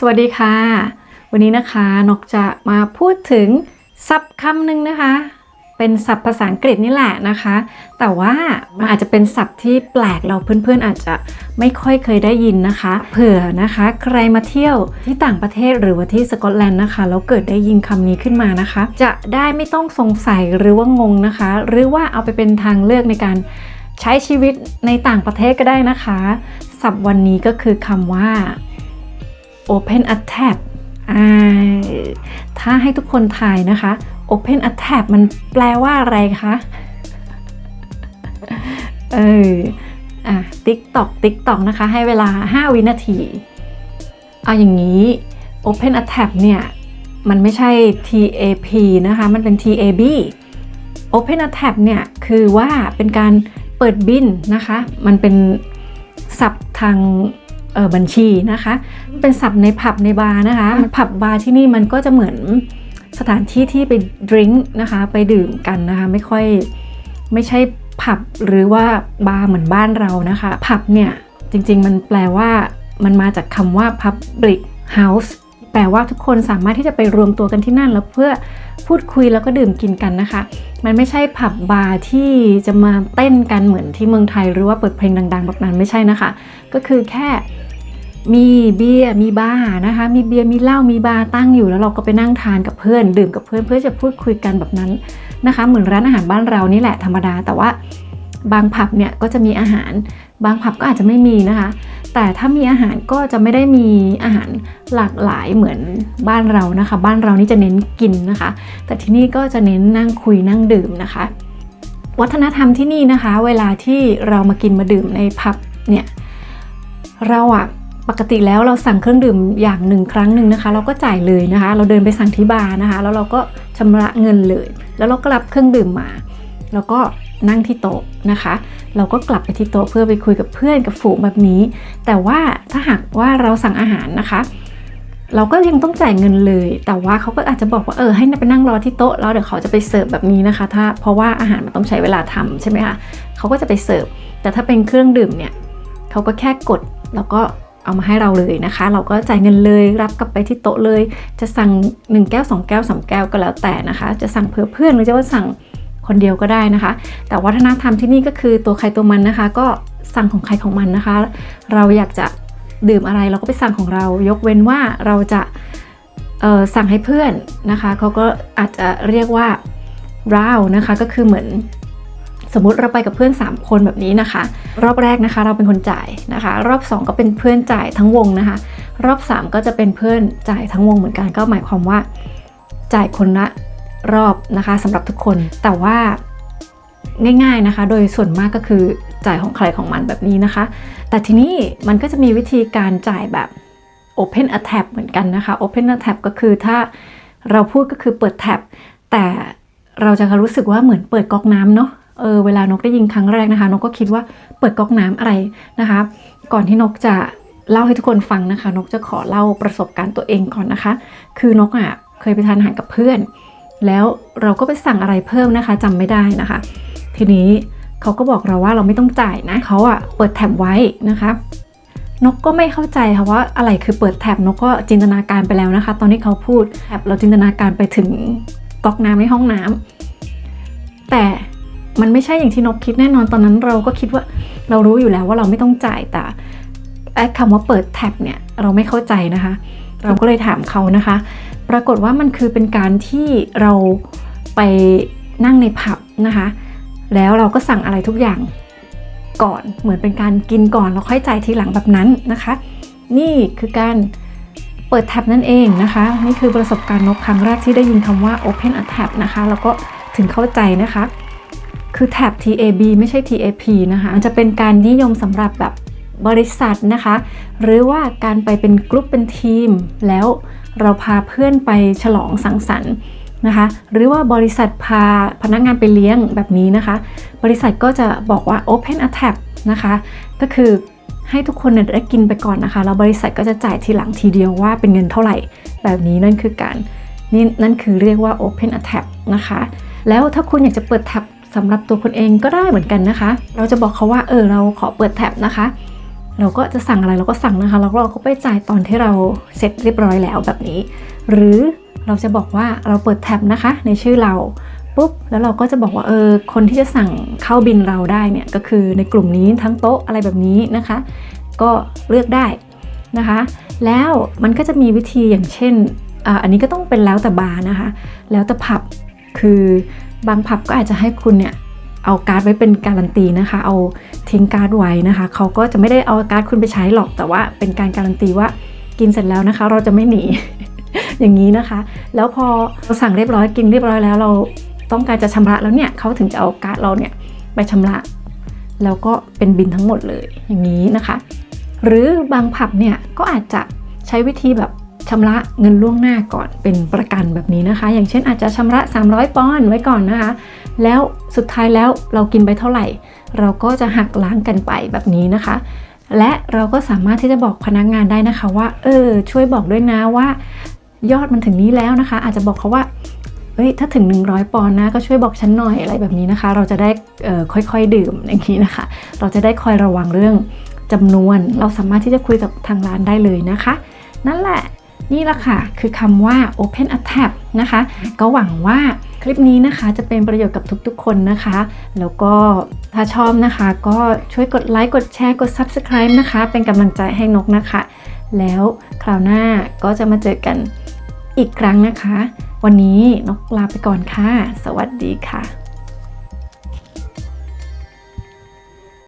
สวัสดีค่ะ วันนี้นะคะนกจะมาพูดถึงศัพท์คำหนึ่งนะคะ เป็นศัพท์ภาษาอังกฤษนี่แหละนะคะ แต่ว่ามันอาจจะเป็นศัพท์ที่แปลกเราเพื่อนๆอาจจะไม่ค่อยเคยได้ยินนะคะ เผื่อนะคะใครมาเที่ยวที่ต่างประเทศหรือว่าที่สกอตแลนด์นะคะแล้วเกิดได้ยินคำนี้ขึ้นมานะคะ จะได้ไม่ต้องสงสัยหรือว่างงนะคะ หรือว่าเอาไปเป็นทางเลือกในการใช้ชีวิตในต่างประเทศก็ได้นะคะศัพท์วันนี้ก็คือคำว่า Open a tab ถ้าให้ทุกคนทายนะคะ Open a tab มันแปลว่าอะไรคะ เออ อะ TikTok TikTok นะคะ ให้เวลา 5 วินาที เอาอย่างนี้ Open a tab เนี่ย มันไม่ใช่ TAP นะคะ มันเป็น TAB Open a tab เนี่ย คือว่าเป็นการเปิดบินนะคะ มันเป็นศัพท์ทางออบัญชีนะคะ เป็นศัพท์ในผับในบาร์นะคะผับบาร์ที่นี่มันก็จะเหมือนสถานที่ที่ไปดื่มนะคะ ไปดื่มกันนะคะ ไม่ค่อยไม่ใช่ผับหรือว่าบาร์เหมือนบ้านเรานะคะ ผับเนี่ยจริงๆ มันแปลว่ามันมาจากคำว่า public house แปลว่าทุกคนสามารถที่จะไปรวมตัวกันที่นั่น แล้วเพื่อพูดคุยแล้วก็ดื่มกินกันนะคะ มันไม่ใช่ผับบาร์ที่จะมาเต้นกันเหมือนที่เมืองไทย หรือว่าเปิดเพลงดัง ๆ แบบนั้นไม่ใช่นะคะ ก็คือแค่ มีเบียร์มีบาร์นะคะ มีเบียร์มีเหล้ามีบาร์ตั้งอยู่แล้วเราก็ไปนั่งทานกับเพื่อน ดื่มกับเพื่อนเพื่อจะพูดคุยกันแบบนั้นนะคะ เหมือนร้านอาหารบ้านเรานี่แหละธรรมดา แต่ว่าบางผับเนี่ยก็จะมีอาหาร บางผับก็อาจจะไม่มีนะคะ แต่ถ้ามีอาหารก็จะไม่ได้มีอาหารหลากหลายเหมือนบ้านเรานะคะ บ้านเรานี่จะเน้นกินนะคะ แต่ที่นี่ก็จะเน้นนั่งคุยนั่งดื่มนะคะ วัฒนธรรมที่นี่นะคะ เวลาที่เรามากินมาดื่มในผับเนี่ยเราอะ ปกติแล้วเราสั่งเครื่องดื่มอย่างหนึ่งครั้งหนึ่งนะคะ เราก็จ่ายเลยนะคะ เราเดินไปสั่งที่บาร์นะคะ แล้วเราก็ชำระเงินเลย แล้วเราก็รับเครื่องดื่มมา แล้วก็นั่งที่โต๊ะนะคะ เราก็กลับไปที่โต๊ะเพื่อไปคุยกับเพื่อนกับฝูงแบบนี้ แต่ว่าถ้าหากว่าเราสั่งอาหารนะคะ เราก็ยังต้องจ่ายเงินเลย แต่ว่าเขาก็อาจจะบอกว่าเออให้ไปนั่งรอที่โต๊ะแล้วเดี๋ยวเขาจะไปเสิร์ฟแบบนี้นะคะ ถ้าเพราะว่าอาหารมันต้องใช้เวลาทำใช่ไหมคะเขาก็จะไปเสิร์ฟแต่ถ้าเป็นเครื่องดื่มเนี่ยเขาก็แค่กดแล้วก็ เอามาให้เราเลยนะคะ เราก็จ่ายเงินเลยรับกลับไปที่โต๊ะเลย จะสั่ง1แก้ว2แก้ว3แก้วก็แล้วแต่นะคะ จะสั่งเพื่อเพื่อนหรือจะว่าสั่งคนเดียวก็ได้นะคะ แต่วัฒนธรรมที่นี่ก็คือตัวใครตัวมันนะคะ ก็สั่งของใครของมันนะคะ เราอยากจะดื่มอะไรเราก็ไปสั่งของเรา ยกเว้นว่าเราจะสั่งให้เพื่อนนะคะเขาก็อาจจะเรียกว่า round นะคะก็คือเหมือน สมมติเราไปกับเพื่อน 3 คนแบบนี้นะคะ รอบแรกนะคะเราเป็นคนจ่ายนะคะ รอบ 2 ก็เป็นเพื่อนจ่ายทั้งวงนะคะ รอบ 3 ก็จะเป็นเพื่อนจ่ายทั้งวงเหมือนกันก็หมายความว่า จ่ายคนละรอบนะคะสำหรับทุกคนแต่ว่าง่ายๆนะคะ โดยส่วนมากก็คือจ่ายของใครของมันแบบนี้นะคะ แต่ทีนี้มันก็จะมีวิธีการจ่ายแบบ Open a tab เหมือนกันนะคะ Open a tab ก็คือถ้าเราพูดก็คือเปิดแท็บแต่เราจะรู้สึกว่าเหมือนเปิดก๊อกน้ำเนาะ เออเวลานกได้ยินครั้งแรกนะคะนกก็คิดว่าเปิดก๊อกน้ำอะไรนะคะ ก่อนที่นกจะเล่าให้ทุกคนฟังนะคะ นกจะขอเล่าประสบการณ์ตัวเองก่อนนะคะ คือนกอะเคยไปทานอาหารกับเพื่อน แล้วเราก็ไปสั่งอะไรเพิ่มนะคะจำไม่ได้นะคะ ทีนี้เขาก็บอกเราว่าเราไม่ต้องจ่ายนะเขาอะเปิดแท็บไว้นะคะนกก็ไม่เข้าใจค่ะว่าอะไรคือเปิดแท็บนกก็จินตนาการไปแล้วนะคะ ตอนที่เขาพูดแท็บเราจินตนาการไปถึงก๊อกน้ำในห้องน้ำแต่ มันไม่ใช่อย่างที่นกคิดแน่นอนตอนนั้นเราก็คิดว่าเรารู้อยู่แล้วว่าเราไม่ต้องจ่ายแต่ไอ้คำว่าเปิดแท็บเนี่ยเราไม่เข้าใจนะคะ เราก็เลยถามเขานะคะ ปรากฏว่ามันคือเป็นการที่เราไปนั่งในผับนะคะ แล้วเราก็สั่งอะไรทุกอย่างก่อนเหมือนเป็นการกินก่อนแล้วค่อยจ่ายทีหลังแบบนั้นนะคะ นี่คือการเปิดแท็บนั่นเองนะคะ นี่คือประสบการณ์นกครั้งแรกที่ได้ยินคำว่า Open a tab นะคะ แล้วก็ถึงเข้าใจนะคะ คือแท็บ TAB ไม่ใช่ TAP นะคะจะเป็นการนิยมสำหรับแบบบริษัทนะคะ หรือว่าการไปเป็นกลุ่มเป็นทีม แล้วเราพาเพื่อนไปฉลองสังสรรค์นะคะ หรือว่าบริษัทพาพนักงานไปเลี้ยงแบบนี้นะคะ บริษัทก็จะบอกว่า Open a tab นะคะ ก็คือให้ทุกคนได้กินไปก่อนนะคะแล้วบริษัทก็จะจ่ายทีหลังทีเดียวว่าเป็นเงินเท่าไหร่ แบบนี้นั่นคือการนี่นั่นคือเรียกว่า Open a tab นะคะ แล้วถ้าคุณอยากจะเปิดแท็บ สำหรับตัวคุณเองก็ได้เหมือนกันนะคะ เราจะบอกเขาว่าเออเราขอเปิดแท็บนะคะ เราก็จะสั่งอะไรเราก็สั่งนะคะแล้วเราก็ไปจ่ายตอนที่เราเสร็จเรียบร้อยแล้วแบบนี้ หรือเราจะบอกว่าเราเปิดแท็บนะคะ ในชื่อเราปุ๊บแล้วเราก็จะบอกว่าเออคนที่จะสั่งเข้าบินเราได้เนี่ยก็คือในกลุ่มนี้ทั้งโต๊ะอะไรแบบนี้นะคะ ก็เลือกได้นะคะ แล้วมันก็จะมีวิธีอย่างเช่นอ,อันนี้ก็ต้องเป็นแล้วแต่บาร์นะคะ แล้วแต่ผับคือ บางผับก็อาจจะให้คุณเนี่ยเอาการ์ดไว้เป็นการันตีนะคะ เอาทิ้งการ์ดไว้นะคะ เขาก็จะไม่ได้เอาการ์ดคุณไปใช้หรอก แต่ว่าเป็นการการันตีว่ากินเสร็จแล้วนะคะ เราจะไม่หนี อย่างนี้นะคะ แล้วพอเราสั่งเรียบร้อยกินเรียบร้อยแล้วเราต้องการจะชำระแล้วเนี่ยเขาถึงจะเอาการ์ดเราเนี่ยไปชำระ แล้วก็เป็นบินทั้งหมดเลยอย่างนี้นะคะ หรือบางผับเนี่ยก็อาจจะใช้วิธีแบบ ชำระเงินล่วงหน้าก่อนเป็นประกันแบบนี้นะคะ อย่างเช่นอาจจะชำระ 300 ปอนด์ไว้ก่อนนะคะ แล้วสุดท้ายแล้วเรากินไปเท่าไหร่ เราก็จะหักล้างกันไปแบบนี้นะคะ และเราก็สามารถที่จะบอกพนักงานได้นะคะว่า เออ ช่วยบอกด้วยนะว่า ยอดมันถึงนี้แล้วนะคะ อาจจะบอกเขาว่าเอ้ยถ้าถึง 100 ปอนด์นะก็ช่วยบอกฉันหน่อยอะไรแบบนี้นะคะ เราจะได้ค่อยๆดื่มอย่างนี้นะคะ เราจะได้คอยระวังเรื่องจำนวน เราสามารถที่จะคุยกับทางร้านได้เลยนะคะ นั่นแหละ นี่ละค่ะ คือคำว่า open a tab นะคะ ก็หวังว่าคลิปนี้นะคะจะเป็นประโยชน์กับทุกๆ คนนะคะ แล้วก็ถ้าชอบนะคะ ก็ช่วยกดไลค์ กดแชร์ กด subscribe นะคะ เป็นกำลังใจให้นกนะคะ แล้วคราวหน้าก็จะมาเจอกันอีกครั้งนะคะ วันนี้นกลาไปก่อนค่ะ สวัสดีค่ะ